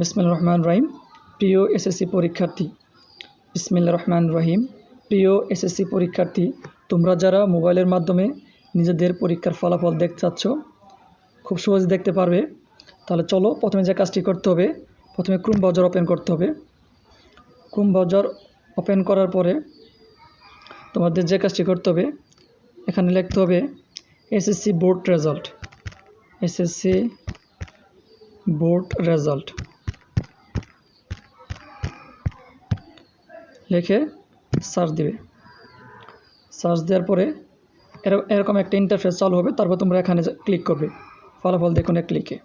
বিসমিল রহমান রহিম। প্রিয় এসএসসি পরীক্ষার্থী বিসমিল রহমান রহিম। প্রিয় এসএসসি পরীক্ষার্থী, তোমরা যারা মোবাইলের মাধ্যমে নিজেদের পরীক্ষার ফলাফল দেখতে চাচ্ছ, খুব সহজে দেখতে পারবে। তাহলে চলো প্রথমে যে কাজটি করতে হবে, প্রথমে ক্রুম ব্রাউজার ওপেন করতে হবে। ক্রোম ব্রাউজার ওপেন করার পরে তোমাদের যে কাজটি করতে হবে, এখানে লিখতে হবে SSC board result. SSC board result. লিখে সার্চ দিবে। সার্চ দেওয়ার পরে এর- এরকম একটা ইন্টারফেস চালু হবে, তারপর তোমরা এখানে ক্লিক করবে। ফলাফল দেখুন এক ক্লিকে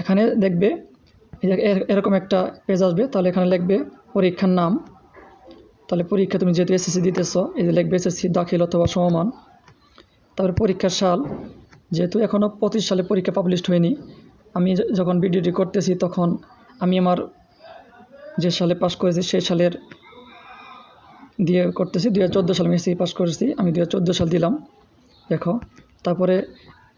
এখানে দেখবে এরকম একটা পেজ আসবে, তাহলে এখানে লিখবে পরীক্ষার নাম। তাহলে পরীক্ষা তুমি যেহেতু এসএসসি দিতেছ, এই যে লিখবে এসএসসি দাখিল অথবা সমমান। তারপরে পরীক্ষার সাল, যেহেতু এখনও পঁচিশ সালে পরীক্ষা পাবলিশড হয়নি, আমি যখন ভিডিওটি করতেছি তখন আমি আমার যে সালে পাস করেছি সেই সালের দিয়ে করতেছি দু হাজার সালে আমি এসএসসি পাস করেছি, আমি দু হাজার চোদ্দ সাল দিলাম, দেখো। তারপরে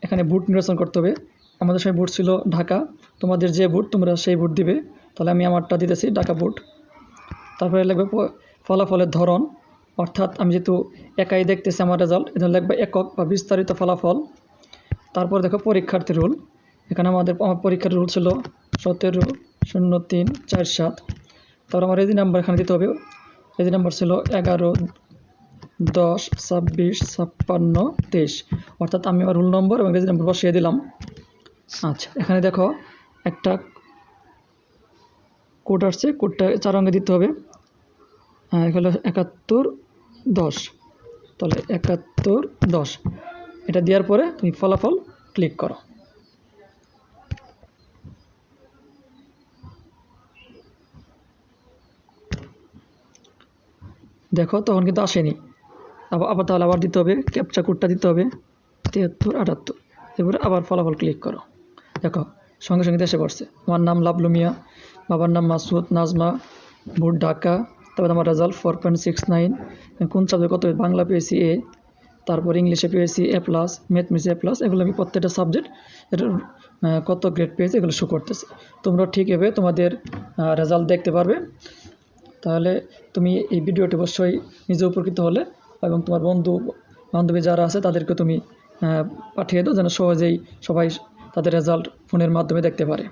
এখানে বুট নির্বাচন করতে হবে। আমাদের সময় বুট ছিল ঢাকা, তোমাদের যে বুট তোমরা সেই বুট দিবে। তাহলে আমি আমারটা দিতেছি ঢাকা বুট তারপরে লিখবে প- ফলাফলের ধরন, অর্থাৎ আমি যেহেতু একাই দেখতেছি আমার রেজাল্ট এখানে লিখবে একক বা বিস্তারিত ফলাফল। তারপর দেখো পরীক্ষার্থী রুল এখানে আমাদের, আমার পরীক্ষার রুল ছিল সতেরো, শূন্য, তিন, চার, সাত। তারপর আমার রেজি নাম্বার এখানে দিতে হবে। রেজি নাম্বার ছিল এগারো, দশ, ছাব্বিশ, ছাপ্পান্ন, তেইশ। অর্থাৎ আমি আমার রুল নম্বর এবং রেজি নম্বর বসিয়ে দিলাম। আচ্ছা এখানে দেখো একটা কোড আসছে কোডটা চার অঙ্গে দিতে হবে। হলো একাত্তর দশ। তাহলে একাত্তর দশ। এটা দেওয়ার পরে তুমি ফলাফল ক্লিক করো। দেখো, তখন কিন্তু আসেনি। আবার আবার তাহলে আবার দিতে হবে ক্যাপচা কোডটা দিতে হবে। তিয়াত্তর আটাত্তর। এরপরে আবার ফলাফল ক্লিক করো। দেখো, সঙ্গে সঙ্গে এসে পড়ছে। আমার নাম লাভলু মিয়া, বাবার নাম মাসুদ, নাজমা ভোট ঢাকা। তারপরে আমার result four point six nine কোন সাবজেক্ট কত বাংলা পেয়েছি এ তারপর ইংলিশে পেয়েছি A plus mathematics A plus এগুলো আমি প্রত্যেকটা সাবজেক্ট এটার কত গ্রেড পেয়েছি এগুলো শো করতেছে। তোমরা ঠিক এভাবে তোমাদের রেজাল্ট দেখতে পারবে। তাহলে তুমি এই ভিডিওটি অবশ্যই নিজে উপকৃত হলে এবং তোমার বন্ধু, বান্ধবী যারা আছে তাদেরকে তুমি পাঠিয়ে দাও যেন সহজেই সবাই তাদের রেজাল্ট ফোনের মাধ্যমে দেখতে পারে।